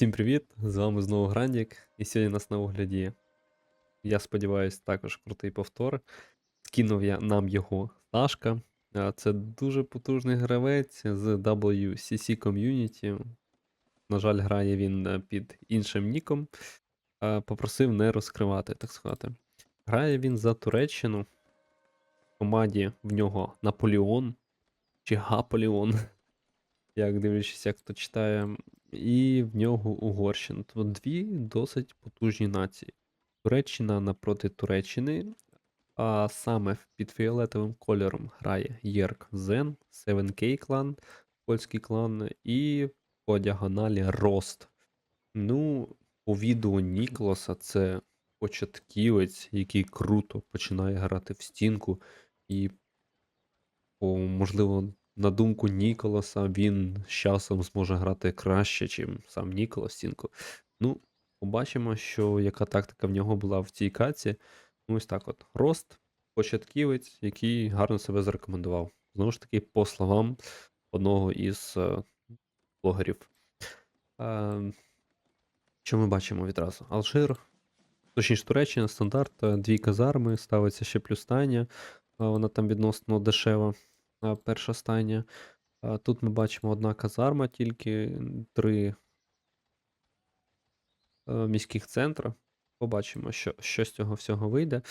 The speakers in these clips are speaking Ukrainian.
Всім привіт! З вами знову Грандік, і сьогодні нас на огляді, я сподіваюся, також крутий повтор. Скинув я нам його Сашка. Це дуже потужний гравець з WCC Community. На жаль, грає він е, під іншим ніком. Попросив не розкривати, так сказати. Грає він за Туреччину. В команді в нього Наполеон чи Гаполеон. Як дивлячись, як хто читає, і в нього Угорщина. Тобто дві досить потужні нації. Туреччина напроти Туреччини, а саме під фіолетовим кольором грає Єрк Зен, 7K клан, польський клан, і по діагоналі Рост. Ну, по відео Ніколаса це початківець, який круто починає грати в стінку, і по, можливо, на думку Ніколаса, він з часом зможе грати краще, чим сам Ніколас стінку. Ну, побачимо, що яка тактика в нього була в цій каці. Ну, ось так от. Рост, початківець, який гарно себе зарекомендував. Знову ж таки, по словам одного із е, блогерів. Е, що ми бачимо відразу? Алжир, точніше Туреччина, стандарт, е, дві казарми, ставиться ще плюс стайня. Е, Вона там відносно дешева, перша стайня. Тут ми бачимо одна казарма, тільки три е, міських центра. Побачимо, що, що з цього всього вийде.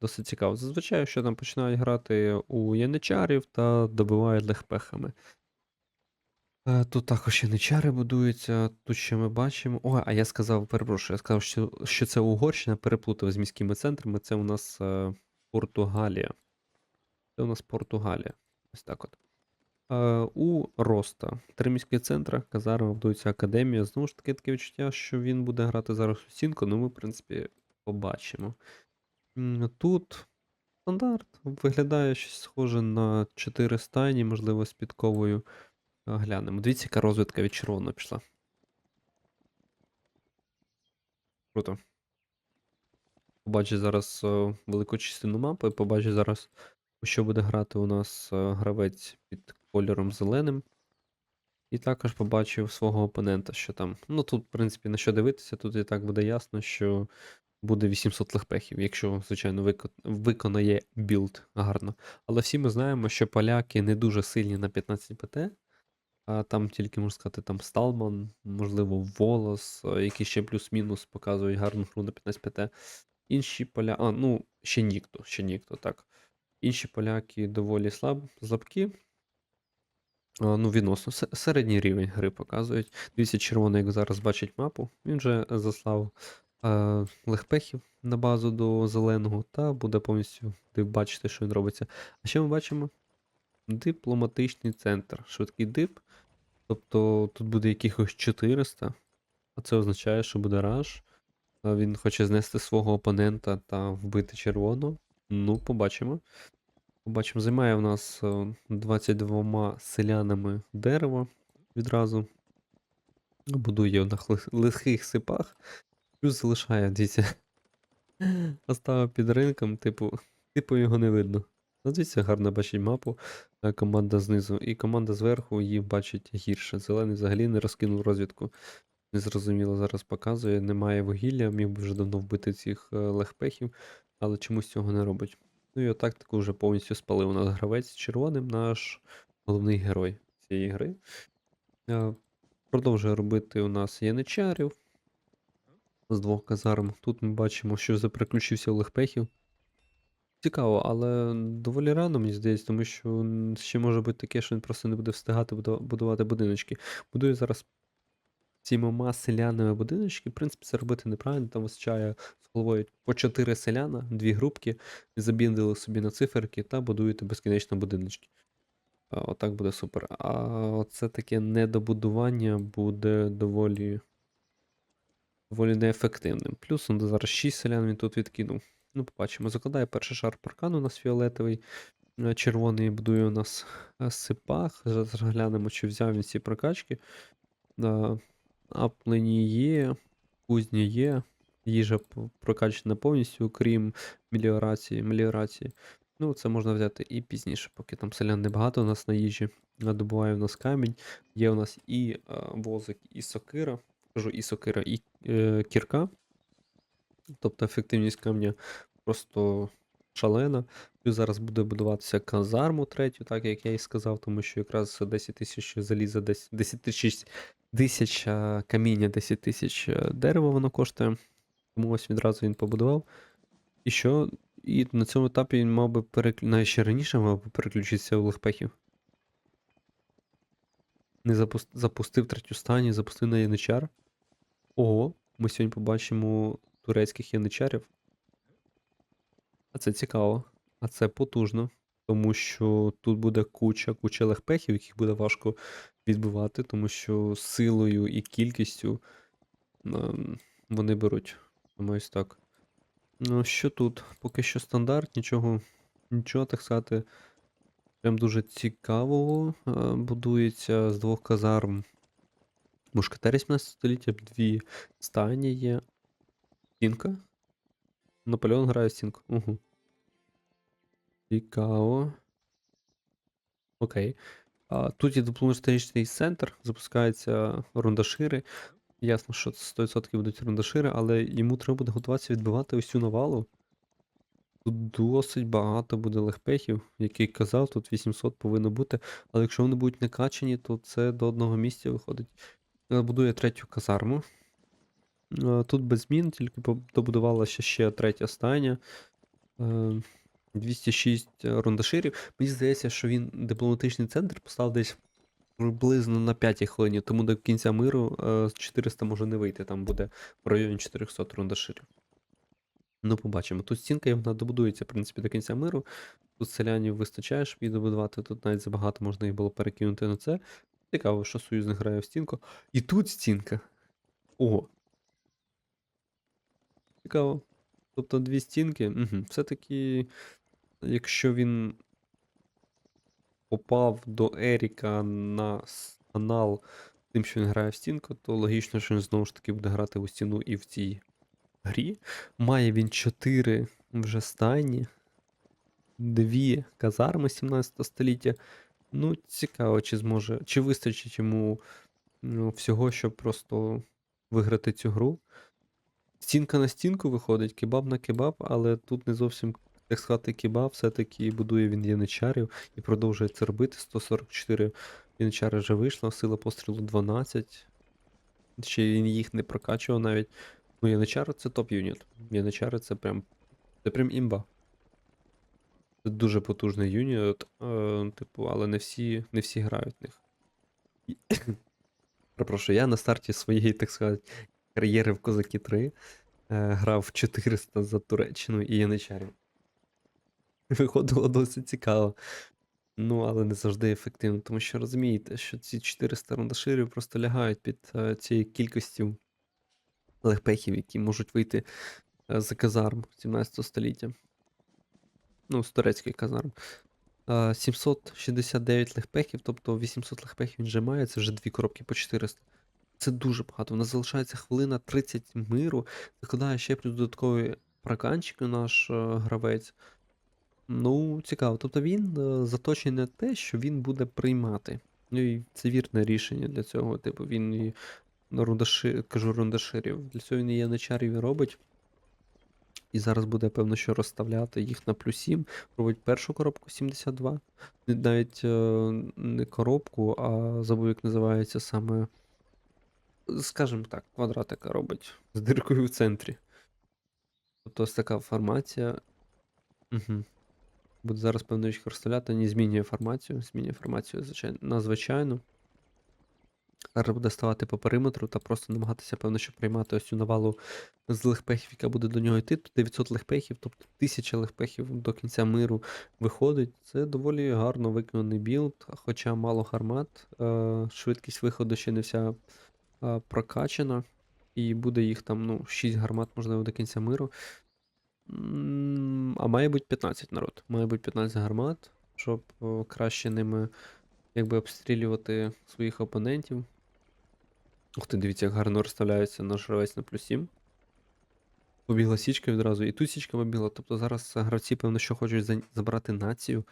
Досить цікаво. Зазвичай, що там починають грати у яничарів та добивають легпехами. Е, Тут також яничари будуються. Тут ще ми бачимо. О, а я сказав, перепрошую, я сказав, що, що це Угорщина, переплутав з міськими центрами. Це у нас е, Португалія. Це у нас Португалія. Ось так от. Е, у Роста. Три міські центри, казарма, будується академія. Знову ж таки, таке відчуття, що він буде грати зараз у стінку, ну ми, в принципі, побачимо. Тут стандарт виглядає щось схоже на 4 стайні, можливо, з підковою. Е, Глянемо. Дивіться, яка розвідка від червоного пішла. Круто. Побачить зараз е, велику частину мапи, побачить зараз, що буде грати у нас е, гравець під кольором зеленим. І також побачив свого опонента, що там. Ну тут, в принципі, на що дивитися, тут і так буде ясно, що буде 800 легпехів, якщо, звичайно, виконає білд гарно. Але всі ми знаємо, що поляки не дуже сильні на 15 ПТ, а там тільки, можна сказати, там Сталман, можливо, Волос, е, які ще плюс-мінус показують гарну гру на 15 ПТ. Інші поля. А, ну, ще ніхто, ще ніхто, так. Інші поляки доволі слаб, слабкі. Ну, відносно середній рівень гри показують. Дивіться, червоний, як зараз бачить мапу. Він вже заслав е, легпехів на базу до зеленого, та буде повністю ти бачите, що він робиться. А ще ми бачимо дипломатичний центр. Швидкий дип. Тобто тут буде якихось 400, а це означає, що буде раш. Він хоче знести свого опонента та вбити червоного. Ну, побачимо. Побачимо, займає в нас е, 22 селянами дерево відразу. Будує на лихих сипах. Плюс залишає, дивіться. Поставив під ринком, типу, типу його не видно. Ну, дивіться, гарно бачить мапу. е, Команда знизу. І команда зверху її бачить гірше. Зелений взагалі не розкинув розвідку. Незрозуміло зараз показує, немає вугілля, міг би вже давно вбити цих е, легпехів, але чомусь цього не робить. Ну і отак таку вже повністю спалив у нас гравець червоним, наш головний герой цієї гри. Е, Продовжує робити у нас яничарів з двох казарм. Тут ми бачимо, що вже переключився у легпехів. Цікаво, але доволі рано, мені здається, тому що ще може бути таке, що він просто не буде встигати будувати будиночки. Будує зараз сімома селянами будиночки. В принципі, це робити неправильно. Там вистачає з головою по 4 селяна, дві групки, забіндили собі на циферки та будуєте безкінечно будиночки. Отак буде супер. А оце таке недобудування буде доволі, доволі неефективним. Плюс он зараз 6 селян він тут відкинув. Ну, побачимо. Закладає перший шар паркану у нас фіолетовий. е, Червоний будує у нас е, сипах. Зараз глянемо, чи взяв він ці прокачки. Аплені є, кузні є. Їжа прокачана повністю, окрім меліорації. меліорації. Ну, це можна взяти і пізніше, поки там селян небагато у нас на їжі. Добуває у нас камінь. Є у нас і е, возик, і сокира. кажу, і сокира, і е, кірка. Тобто ефективність камня просто шалена. Плюс зараз буде будуватися казарму третю, так як я і сказав, тому що якраз 10 тисяч заліза, 10 10 тисяч, тисяча каміння, 10 тисяч е, дерева воно коштує. Тому ось відразу він побудував. І що? І на цьому етапі він мав би переклю... навіть ще раніше мав би переключитися у легпехів. Не запус... запустив третю стані, запустив на яничар. Ого, ми сьогодні побачимо турецьких яничарів. А це цікаво. А це потужно. Тому що тут буде куча, куча легпехів, яких буде важко відбивати, тому що силою і кількістю вони беруть. Ось так. Ну, що тут? Поки що стандарт, нічого, нічого, так сказати, прям дуже цікавого. Будується з двох казарм. Мушкетері 17 століття, дві стайні є. Стінка. Наполеон грає стінку. Угу. Цікаво. Окей. Тут є дипломатичний центр, запускаються рундашири. Ясно, що 100% будуть рундашири, але йому треба буде готуватися відбивати цю навалу. Тут досить багато буде легпехів, як я казав, тут 800 повинно бути. Але якщо вони будуть не качені, то це до одного місця виходить. Е, Будує третю казарму. Е, Тут без змін, тільки по- добудувалася ще третя стайня. Е, 206 рундаширів. Мені здається, що він дипломатичний центр поставив десь приблизно на 5 хвилині, тому до кінця миру е, 400 може не вийти, там буде в районі 400 рундаширів. Ну, побачимо. Тут стінка вона добудується, в принципі, до кінця миру. Тут селянів вистачає, щоб її добудувати. Тут навіть забагато можна їх було перекинути на це. Цікаво, що союзник грає в стінку. І тут стінка. Ого. Цікаво. Тобто дві стінки. Угу. Все-таки, якщо він попав до Еріка на канал тим, що він грає в стінку, то логічно, що він знову ж таки буде грати у стіну і в цій грі. Має він 4 вже стайні, дві казарми 17 століття. Ну, цікаво, чи зможе, чи вистачить йому ну, всього, щоб просто виграти цю гру. Стінка на стінку виходить, кебаб на кебаб, але тут не зовсім, так сказати, кебаб, все-таки будує він яничарів і продовжує це робити. 144 яничари вже вийшло, сила пострілу 12. Ще він їх не прокачував навіть. Ну, яничари це топ-юніт. Яничари це прям. Це прям імба. Це дуже потужний юніт, е, типу, але не всі, не всі грають в них. Перепрошую, я на старті своєї, так сказати, кар'єри в Козаки 3 е, грав 400 за Туреччину і яничарів. Виходило досить цікаво. Ну, але не завжди ефективно, тому що розумієте, що ці 400 рундаширів просто лягають під е, цією кількістю легпехів, які можуть вийти е, з казарм 17 століття. Ну, з турецьких казарм. Е, 769 легпехів, тобто 800 легпехів він вже має, це вже дві коробки по 400. Це дуже багато. У нас залишається хвилина 30 миру. Закладає ще плюс додатковий проканчик наш е, гравець. Ну, цікаво. Тобто він е, заточений на те, що він буде приймати. Ну і це вірне рішення для цього. Типу, він і рундаши, кажу рундаширів. Для цього він і яничарів і робить. І зараз буде, певно, що розставляти їх на плюс 7. Робить першу коробку 72. Навіть е, не коробку, а забув, як називається саме. Скажімо так, квадратика робить з диркою в центрі. Тобто ось така формація. Угу. Буде зараз, певно, їх розставляти, не змінює формацію. Змінює формацію звичайно, надзвичайно. Зараз буде ставати по периметру та просто намагатися, певно, що приймати ось цю навалу з легпехів, яка буде до нього йти. Тут 900 легпехів, тобто 1000 легпехів до кінця миру виходить. Це доволі гарно виконаний білд, хоча мало гармат. Е, швидкість виходу ще не вся е, прокачана. І буде їх там, ну, 6 гармат, можливо, до кінця миру. А має бути 15 народ. Має бути 15 гармат, щоб краще ними якби обстрілювати своїх опонентів. Ух ти, дивіться, як гарно розставляється наш гравець на плюс 7. Побігла січка відразу, і тут січка побігла. Тобто зараз гравці, певно, що хочуть забрати націю.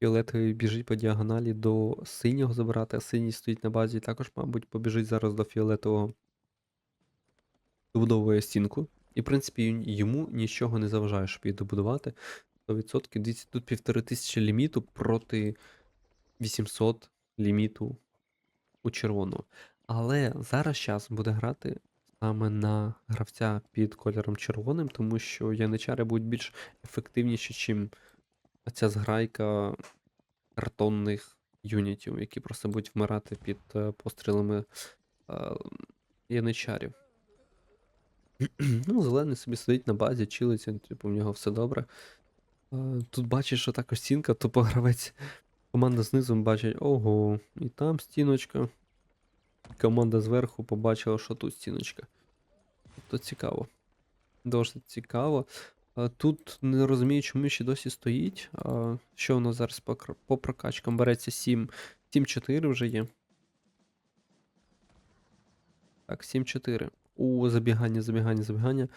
Фіолетовий біжить по діагоналі до синього забирати, а синій стоїть на базі і також, мабуть, побіжить зараз до фіолетового. добудовує стінку. І, в принципі, йому нічого не заважає, щоб її добудувати. 100%. Дивіться, тут півтори тисячі ліміту проти 800 ліміту у червону. Але зараз час буде грати саме на гравця під кольором червоним, тому що яничари будуть більш ефективніші, чим ця зграйка картонних юнітів, які просто будуть вмирати під е, пострілами е, яничарів. ну, зелений собі сидить на базі, чилиться, типу, в нього все добре. Е, Тут бачиш, що також стінка, тупо гравець. Команда знизу бачить, ого, і там стіночка. Команда зверху побачила, що тут стіночка. Тобто цікаво. Досить цікаво. Тут не розумію, чому ще досі стоїть. Що у нас зараз по, по прокачкам береться 7. 7-4 вже є. Так, 7-4. У забігання, забігання, забігання.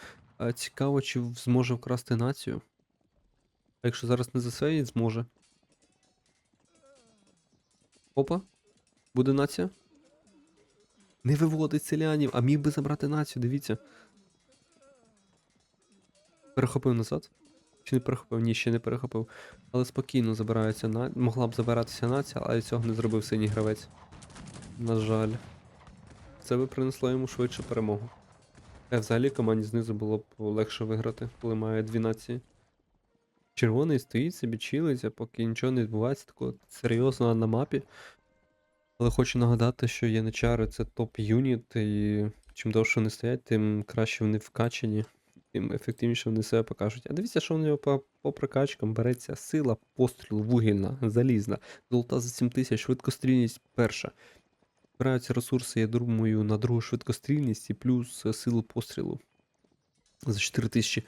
Цікаво, чи зможе вкрасти націю. А якщо зараз не засеє, зможе. Опа. Буде нація. Не виводить селянів, а міг би забрати націю, дивіться. Перехопив назад. Чи не перехопив? Ні, ще не перехопив. Але спокійно забирається на. Могла б забиратися нація, але цього не зробив синій гравець. На жаль. Це би принесло йому швидше перемогу. А взагалі команді знизу було б легше виграти, коли має дві нації. Червоний стоїть собі, чилиться, поки нічого не відбувається такого серйозного на мапі. Але хочу нагадати, що яничари це топ-юніт, і чим довше вони стоять, тим краще вони вкачені, тим ефективніше вони себе покажуть. А дивіться, що в нього по, по прокачкам береться сила, постріл, вугільна, залізна, золота за 7000, швидкострільність перша. Збираються ресурси, я думаю, на другу швидкострільність і плюс е, силу пострілу за 4000.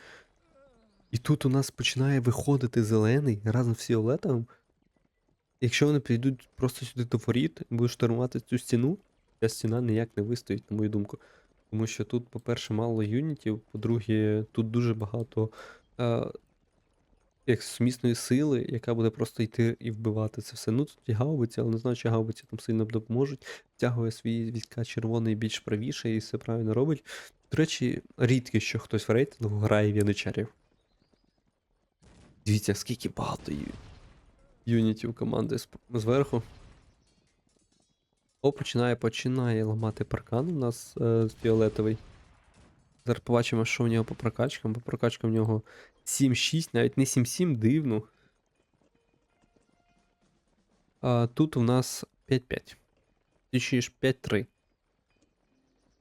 І тут у нас починає виходити зелений разом з фіолетовим. Якщо вони прийдуть просто сюди до воріт будуть штурмувати цю стіну, ця стіна ніяк не вистоїть, на мою думку. Тому що тут, по-перше, мало юнітів, по-друге, тут дуже багато е, як сумісної сили, яка буде просто йти і вбивати це все. Ну тут і гаубиці, але не знаю, чи гаубиці там сильно допоможуть. Втягує свої війська червоний більш правіше і все правильно робить. До речі, рідко, що хтось в рейтингу грає в яничарів. Дивіться, скільки багато юнітів команди зверху. О, починає, починає ламати паркан у нас е, фіолетовий. Зараз побачимо, що в нього по прокачкам. По прокачкам в нього 7-6, навіть не 7-7, дивно. А тут у нас 5-5. Точніше 5-3.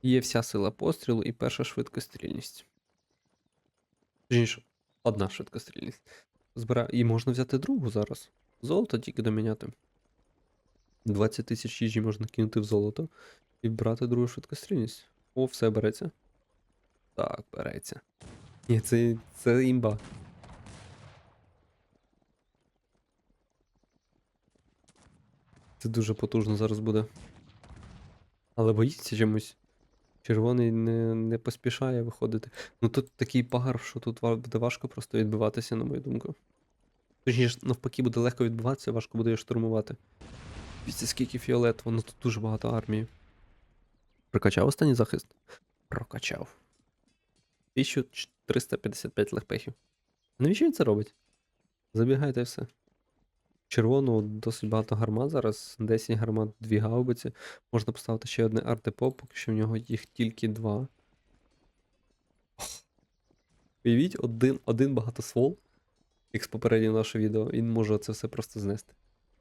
Є вся сила пострілу і перша швидкострільність. Точніше, одна швидкострільність. Збира... І можна взяти другу зараз. Золото тільки доміняти. 20 тисяч їжі можна кинути в золото і брати другу швидкострільність. О, все береться. Так, береться. Ні, це, це імба. Це дуже потужно зараз буде. Але боїться чомусь. Червоний не, не поспішає виходити. Ну тут такий пагар, що тут буде важко просто відбиватися, на мою думку. Точніше, навпаки, буде легко відбиватися, важко буде його штурмувати. Дивіться, скільки фіолетово, ну тут дуже багато армії. Прокачав останній захист? Прокачав. 1355 легпехів. Навіщо він це робить? Забігайте все. Червоного досить багато гармат зараз. 10 гармат, 2 гаубиці. Можна поставити ще одне артепо, поки що в нього їх тільки два. Уявіть, один, один багатоствол, як з попереднього нашого відео, він може це все просто знести.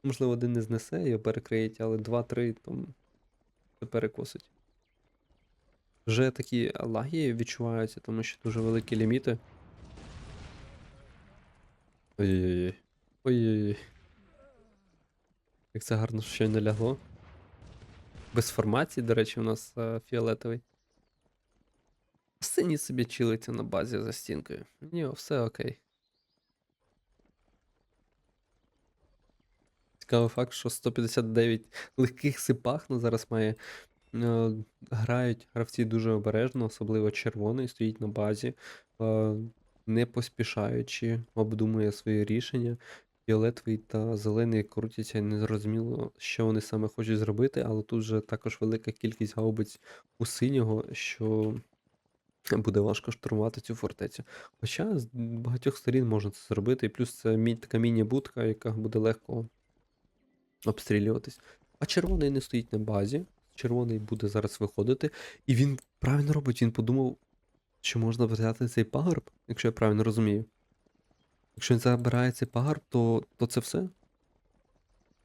Можливо, один не знесе, його перекриють, але 2-3 там це перекосить. Вже такі лаги відчуваються, тому що дуже великі ліміти. Ой-ой-ой. Ой-ой-ой. Як це гарно що не лягло. Без формації, до речі, у нас е, фіолетовий. Синій собі чилиться на базі за стінкою. Ні, все окей. Цікавий факт, що 159 легких сипах сипахна зараз має. Е, грають гравці дуже обережно, особливо червоний стоїть на базі, е, не поспішаючи, обдумує свої рішення. Фіолетовий та зелений крутяться незрозуміло, що вони саме хочуть зробити, але тут же також велика кількість гаубиць у синього, що буде важко штурмувати цю фортецю. Хоча з багатьох сторін можна це зробити, і плюс це мі- така міні-будка, яка буде легко обстрілюватись. А червоний не стоїть на базі. Червоний буде зараз виходити. І він правильно робить, він подумав, що можна взяти цей пагорб, якщо я правильно розумію. Якщо він забирає цей пагорб, то, то це все.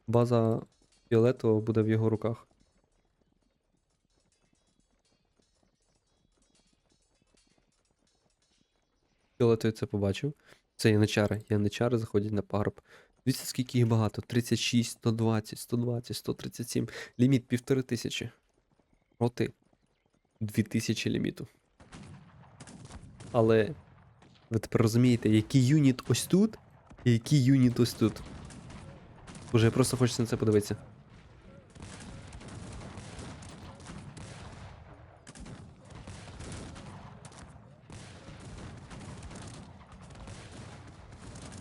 База фіолетового буде в його руках. Фіолетовий це побачив. Це яничари. Яничари заходять на пагорб. Дивіться, скільки їх багато. 36, 120, 120, 137. Ліміт півтори тисячі. Проти 2000 ліміту. Але ви тепер розумієте, який юніт ось тут, і який юніт ось тут. Боже, я просто хочу на це подивитися.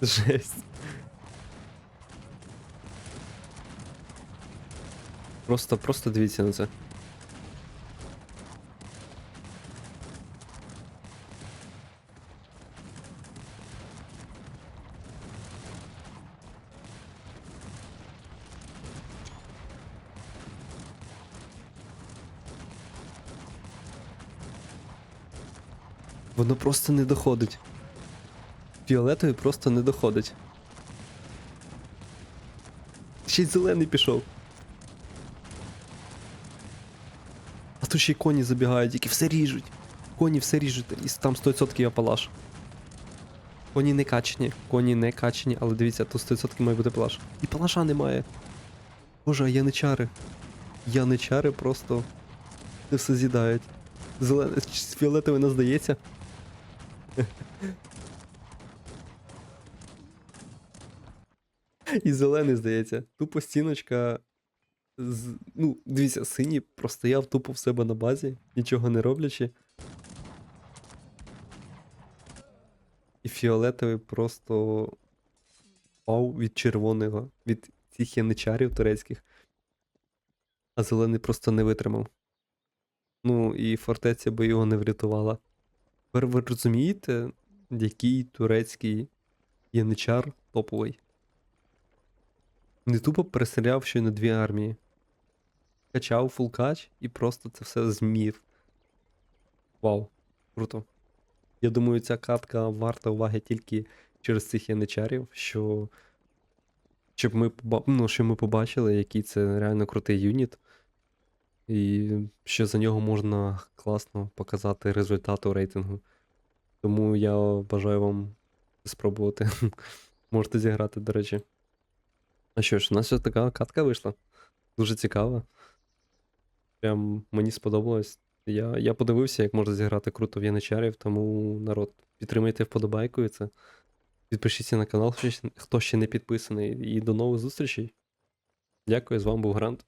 Жесть. Просто, просто дивіться на це. Воно просто не доходить. Фіолетовий просто не доходить. Ще й зелений пішов. А тут ще й коні забігають, які все ріжуть. Коні все ріжуть, і там 100% апалаш. Коні не качені, коні не качені, але дивіться, тут 100% має бути палаш. І палаша немає. Боже, а яничари. Яничари просто не все з'їдають. Зелений, фіолетовий не здається. І зелений, здається. Тупо стіночка. З... Ну, дивіться, синій простояв тупо в себе на базі, нічого не роблячи. І фіолетовий просто впав від червоного, від цих яничарів турецьких. А зелений просто не витримав. Ну, і фортеця би його не врятувала. Тепер ви розумієте, який турецький яничар топовий? Не тупо перестріляв щойно дві армії. Качав фулкач і просто це все змів. Вау, круто. Я думаю, ця катка варта уваги тільки через цих яничарів, що. Щоб ми, ну, щоб ми побачили, який це реально крутий юніт. І що за нього можна класно показати результат у рейтингу. Тому я бажаю вам спробувати. Можете зіграти, до речі. А що ж, у нас така катка вийшла. Дуже цікава. Прям мені сподобалось. Я, я подивився, як можна зіграти круто в яничарів, тому народ, підтримайте вподобайкою це. Підпишіться на канал, хто ще не підписаний. І до нових зустрічей. Дякую, з вами був Грант.